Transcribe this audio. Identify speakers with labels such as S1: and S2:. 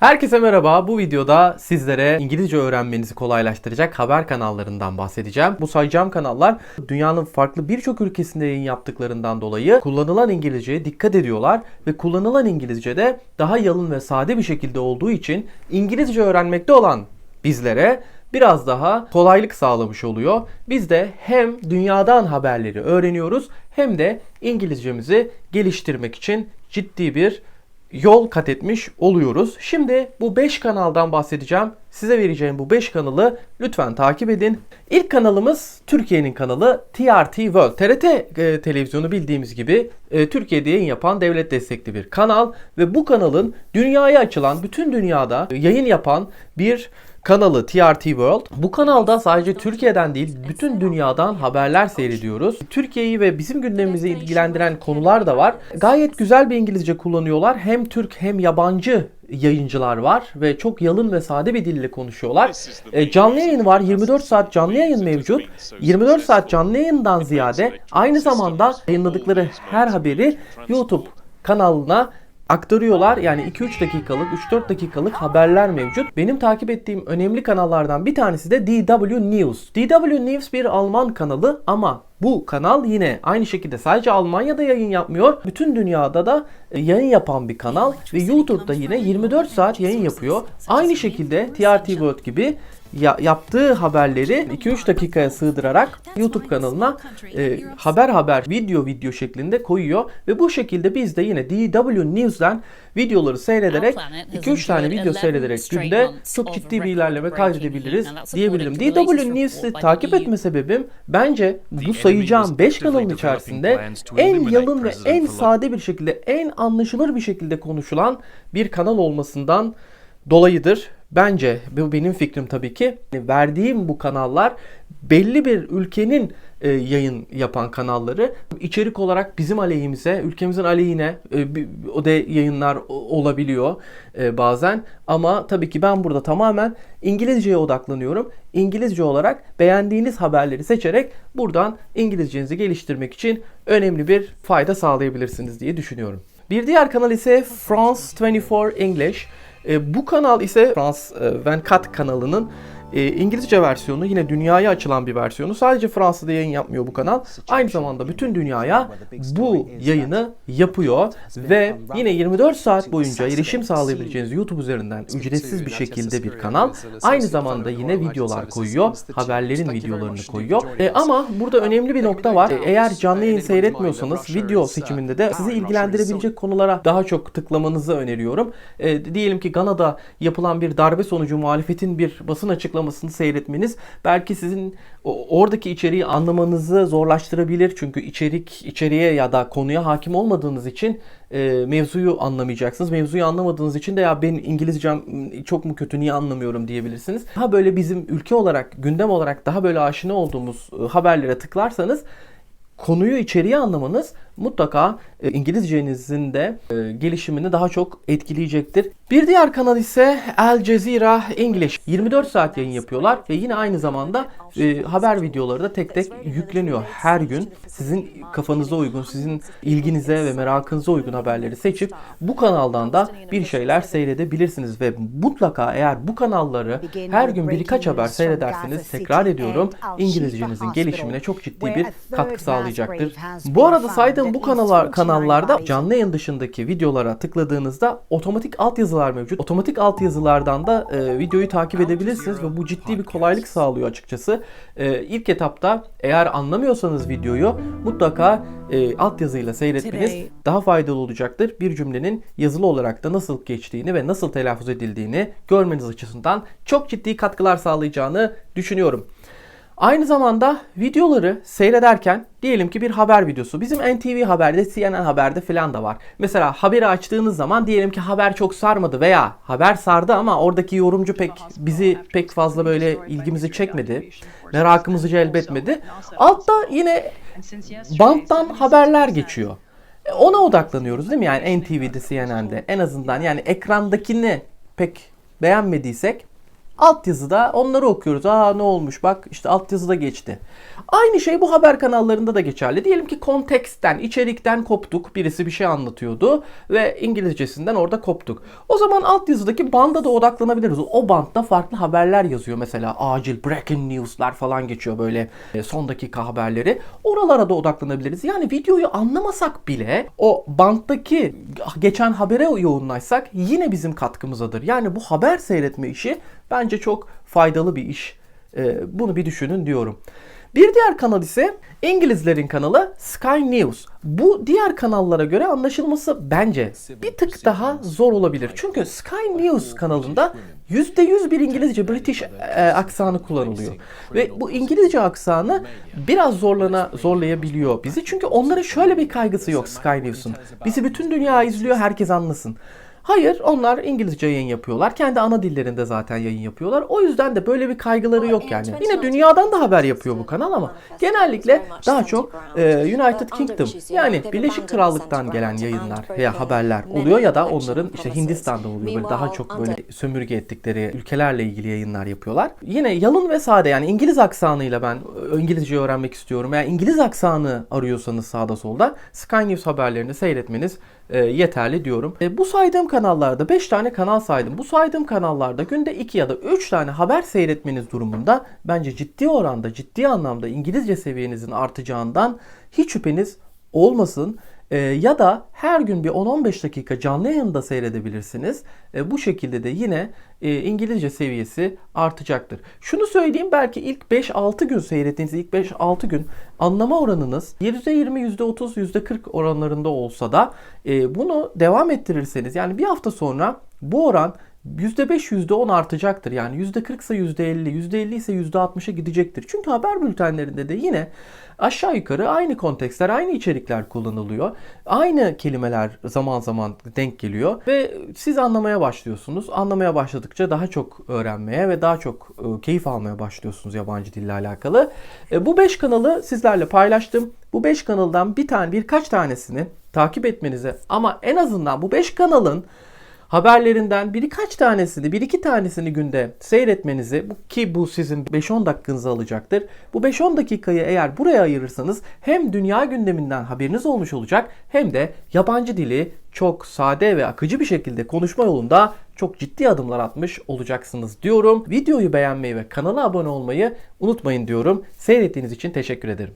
S1: Herkese merhaba. Bu videoda sizlere İngilizce öğrenmenizi kolaylaştıracak haber kanallarından bahsedeceğim. Bu sayacağım kanallar dünyanın farklı birçok ülkesinde yayın yaptıklarından dolayı kullanılan İngilizceye dikkat ediyorlar ve kullanılan İngilizce de daha yalın ve sade bir şekilde olduğu için İngilizce öğrenmekte olan bizlere biraz daha kolaylık sağlamış oluyor. Biz de hem dünyadan haberleri öğreniyoruz hem de İngilizcemizi geliştirmek için ciddi bir yol kat etmiş oluyoruz. Şimdi bu 5 kanaldan bahsedeceğim. Size vereceğim bu 5 kanalı lütfen takip edin. İlk kanalımız Türkiye'nin kanalı TRT World. TRT e, televizyonu bildiğimiz gibi e, Türkiye'de yayın yapan devlet destekli bir kanal ve bu kanalın dünyaya açılan, bütün dünyada yayın yapan bir kanalı TRT World. Bu kanalda sadece Türkiye'den değil bütün dünyadan haberler seyrediyoruz. Türkiye'yi ve bizim gündemimizi ilgilendiren konular da var. Gayet güzel bir İngilizce kullanıyorlar. Hem Türk hem yabancı yayıncılar var ve çok yalın ve sade bir dille konuşuyorlar. E, canlı yayın var. 24 saat canlı yayın mevcut. 24 saat canlı yayından ziyade aynı zamanda yayınladıkları her haberi YouTube kanalına aktarıyorlar. Yani 2-3 dakikalık, 3-4 dakikalık haberler mevcut. Benim takip ettiğim önemli kanallardan bir tanesi de DW News. DW News bir Alman kanalı ama bu kanal yine aynı şekilde sadece Almanya'da yayın yapmıyor. Bütün dünyada da e, yayın yapan bir kanal ve YouTube'da yine 24 saat yayın yapıyor. Aynı şekilde TRT World gibi ya, yaptığı haberleri 2-3 dakikaya sığdırarak YouTube kanalına e, haber haber video video şeklinde koyuyor ve bu şekilde biz de yine DW News'dan videoları seyrederek 2-3 tane video seyrederek günde çok ciddi bir ilerleme kaydedebiliriz diyebilirim. DW News'ı takip etme sebebim bence bu sayacağım 5 kanalın içerisinde en yalın ve en sade bir şekilde en anlaşılır bir şekilde konuşulan bir kanal olmasından dolayıdır. Bence bu benim fikrim tabii ki. Verdiğim bu kanallar belli bir ülkenin e, yayın yapan kanalları içerik olarak bizim aleyhimize, ülkemizin aleyhine e, bir- o da yayınlar olabiliyor e, bazen. Ama tabii ki ben burada tamamen İngilizceye odaklanıyorum. İngilizce olarak beğendiğiniz haberleri seçerek buradan İngilizcenizi geliştirmek için önemli bir fayda sağlayabilirsiniz diye düşünüyorum. Bir diğer kanal ise France 24 English. E, bu kanal ise France e, 24 kanalının e, İngilizce versiyonu yine dünyaya açılan bir versiyonu. Sadece Fransa'da yayın yapmıyor bu kanal. Aynı zamanda bütün dünyaya bu yayını yapıyor ve yine 24 saat boyunca erişim sağlayabileceğiniz YouTube üzerinden ücretsiz bir şekilde bir kanal. Aynı zamanda yine videolar koyuyor. Haberlerin videolarını koyuyor. E, ama burada önemli bir nokta var. E, eğer canlı yayın seyretmiyorsanız video seçiminde de sizi ilgilendirebilecek konulara daha çok tıklamanızı öneriyorum. E, diyelim ki Gana'da yapılan bir darbe sonucu muhalefetin bir basın açıklamasını seyretmeniz belki sizin oradaki içeriği anlamanızı zorlaştırabilir. Çünkü içerik içeriğe ya da konuya hakim olmadığınız için e, mevzuyu anlamayacaksınız. Mevzuyu anlamadığınız için de ya ben İngilizcem çok mu kötü niye anlamıyorum diyebilirsiniz. Daha böyle bizim ülke olarak, gündem olarak daha böyle aşina olduğumuz e, haberlere tıklarsanız konuyu içeriği anlamanız mutlaka e, İngilizcenizin de e, gelişimini daha çok etkileyecektir. Bir diğer kanal ise Al Jazeera English. 24 saat yayın yapıyorlar ve yine aynı zamanda e, haber videoları da tek tek yükleniyor her gün. Sizin kafanıza uygun, sizin ilginize ve merakınıza uygun haberleri seçip bu kanaldan da bir şeyler seyredebilirsiniz ve mutlaka eğer bu kanalları her gün birkaç haber seyrederseniz tekrar ediyorum İngilizcenizin gelişimine çok ciddi bir katkı sağlayacaktır. Bu arada saydığım bu kanallar kanallarda canlı yayın dışındaki videolara tıkladığınızda otomatik altyazılar mevcut. Otomatik altyazılardan da e, videoyu takip edebilirsiniz ve bu ciddi bir kolaylık sağlıyor açıkçası. E, ilk etapta eğer anlamıyorsanız videoyu mutlaka e, altyazıyla seyretmeniz daha faydalı olacaktır. Bir cümlenin yazılı olarak da nasıl geçtiğini ve nasıl telaffuz edildiğini görmeniz açısından çok ciddi katkılar sağlayacağını düşünüyorum. Aynı zamanda videoları seyrederken diyelim ki bir haber videosu. Bizim NTV Haber'de, CNN Haber'de falan da var. Mesela haberi açtığınız zaman diyelim ki haber çok sarmadı veya haber sardı ama oradaki yorumcu pek bizi pek fazla böyle ilgimizi çekmedi. Merakımızı celbetmedi. Altta yine banttan haberler geçiyor. E, Ona odaklanıyoruz değil mi? Yani NTV'de, CNN'de en azından yani ekrandakini pek beğenmediysek Altyazıda onları okuyoruz. Aa ne olmuş bak işte altyazıda geçti. Aynı şey bu haber kanallarında da geçerli. Diyelim ki konteksten, içerikten koptuk. Birisi bir şey anlatıyordu ve İngilizcesinden orada koptuk. O zaman altyazıdaki banda da odaklanabiliriz. O bandda farklı haberler yazıyor. Mesela acil breaking news'lar falan geçiyor böyle e, son dakika haberleri. Oralara da odaklanabiliriz. Yani videoyu anlamasak bile o banttaki geçen habere yoğunlaşsak yine bizim katkımızadır. Yani bu haber seyretme işi bence çok faydalı bir iş. E, bunu bir düşünün diyorum. Bir diğer kanal ise İngilizlerin kanalı Sky News. Bu diğer kanallara göre anlaşılması bence bir tık daha zor olabilir. Çünkü Sky News kanalında %100 bir İngilizce British e, aksanı kullanılıyor. Ve bu İngilizce aksanı biraz zorlana zorlayabiliyor bizi. Çünkü onların şöyle bir kaygısı yok Sky News'un. Bizi bütün dünya izliyor, herkes anlasın. Hayır, onlar İngilizce yayın yapıyorlar. Kendi ana dillerinde zaten yayın yapıyorlar. O yüzden de böyle bir kaygıları yok yani. Yine dünyadan da haber yapıyor bu kanal ama genellikle daha çok e, United Kingdom yani Birleşik Krallık'tan gelen yayınlar veya haberler oluyor ya da onların işte Hindistan'da oluyor. Böyle daha çok böyle sömürge ettikleri ülkelerle ilgili yayınlar yapıyorlar. Yine yalın ve sade yani İngiliz aksanıyla ben e, İngilizce öğrenmek istiyorum. Yani İngiliz aksanı arıyorsanız sağda solda Sky News haberlerini seyretmeniz e, yeterli diyorum. E, bu saydığım kanallarda 5 tane kanal saydım. Bu saydığım kanallarda günde 2 ya da 3 tane haber seyretmeniz durumunda bence ciddi oranda, ciddi anlamda İngilizce seviyenizin artacağından hiç şüpheniz olmasın. E, ya da her gün bir 10-15 dakika canlı yayında seyredebilirsiniz. E, bu şekilde de yine e, İngilizce seviyesi artacaktır. Şunu söyleyeyim belki ilk 5-6 gün seyrettiğiniz ilk 5-6 gün anlama oranınız %20, %30, %40 oranlarında olsa da e, bunu devam ettirirseniz yani bir hafta sonra bu oran %5, %10 artacaktır. Yani %40 ise %50, %50 ise %60'a gidecektir. Çünkü haber bültenlerinde de yine aşağı yukarı aynı kontekstler, aynı içerikler kullanılıyor. Aynı kelimeler zaman zaman denk geliyor ve siz anlamaya başlıyorsunuz. Anlamaya başladıkça daha çok öğrenmeye ve daha çok e, keyif almaya başlıyorsunuz yabancı dille alakalı. E, bu 5 kanalı sizlerle paylaştım. Bu 5 kanaldan bir tane birkaç tanesini takip etmenizi ama en azından bu 5 kanalın haberlerinden birkaç tanesini, bir iki tanesini günde seyretmenizi ki bu sizin 5-10 dakikanızı alacaktır. Bu 5-10 dakikayı eğer buraya ayırırsanız hem dünya gündeminden haberiniz olmuş olacak hem de yabancı dili çok sade ve akıcı bir şekilde konuşma yolunda çok ciddi adımlar atmış olacaksınız diyorum. Videoyu beğenmeyi ve kanala abone olmayı unutmayın diyorum. Seyrettiğiniz için teşekkür ederim.